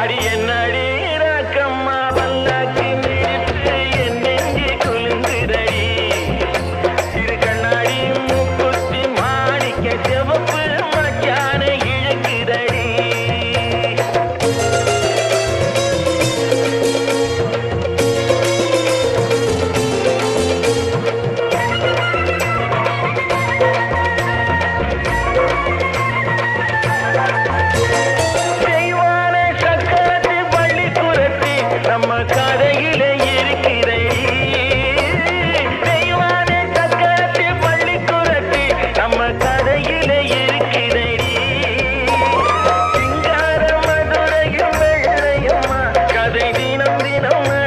அடி என்ன கதை தினம் தினம்